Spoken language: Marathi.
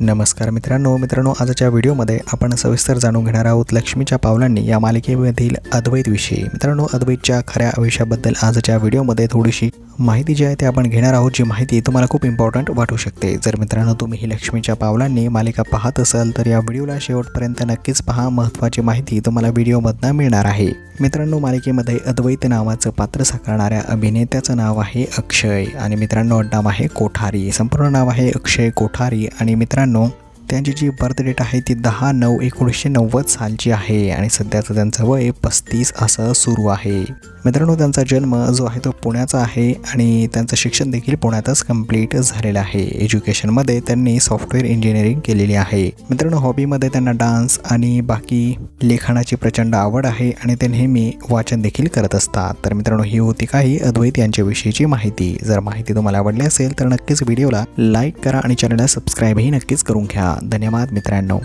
नमस्कार मित्रांनो मित्रांनो आजच्या व्हिडिओमध्ये आपण सविस्तर जाणून घेणार आहोत लक्ष्मीच्या पावलांनी या मालिकेमधील अद्वैतविषयी मित्रांनो अद्वैतच्या खऱ्या आयुष्याबद्दल आजच्या व्हिडिओमध्ये थोडीशी माहिती जी आहे ती आपण घेणार आहोत जी माहिती तुम्हाला खूप इम्पॉर्टंट वाटू शकते. जर मित्रांनो तुम्ही ही लक्ष्मीच्या पावलांनी मालिका पाहत असाल तर या व्हिडिओला शेवटपर्यंत नक्कीच पहा. महत्त्वाची माहिती तुम्हाला व्हिडिओमधनं मिळणार आहे. मित्रांनो मालिकेमध्ये अद्वैत नावाचं पात्र साकारणाऱ्या अभिनेत्याचं नाव आहे अक्षय. आणि मित्रांनो नाव आहे कोठारी. संपूर्ण नाव आहे अक्षय कोठारी. आणि मित्रांनो त्यांची जी बर्थ डेट आहे ती दहा नऊ एकोणीसशे नव्वद सालची आहे आणि सध्याचं त्यांचं वय पस्तीस असं सुरू आहे. मित्रांनो त्यांचा जन्म जो आहे तो पुण्याचा आहे आणि त्यांचं शिक्षण देखील पुण्यातच कंप्लीट झालेलं आहे. एज्युकेशनमध्ये त्यांनी सॉफ्टवेअर इंजिनिअरिंग केलेली आहे. मित्रांनो हॉबीमध्ये त्यांना डान्स आणि बाकी लेखनाची प्रचंड आवड आहे आणि ते नेहमी वाचन देखील करत असतात. तर मित्रांनो ही होती काही अद्वैत यांच्याविषयीची माहिती. जर माहिती तुम्हाला आवडली असेल तर नक्कीच व्हिडिओला लाईक करा आणि चॅनलला सबस्क्राईबही नक्कीच करून घ्या. धन्यवाद मित्रांनो.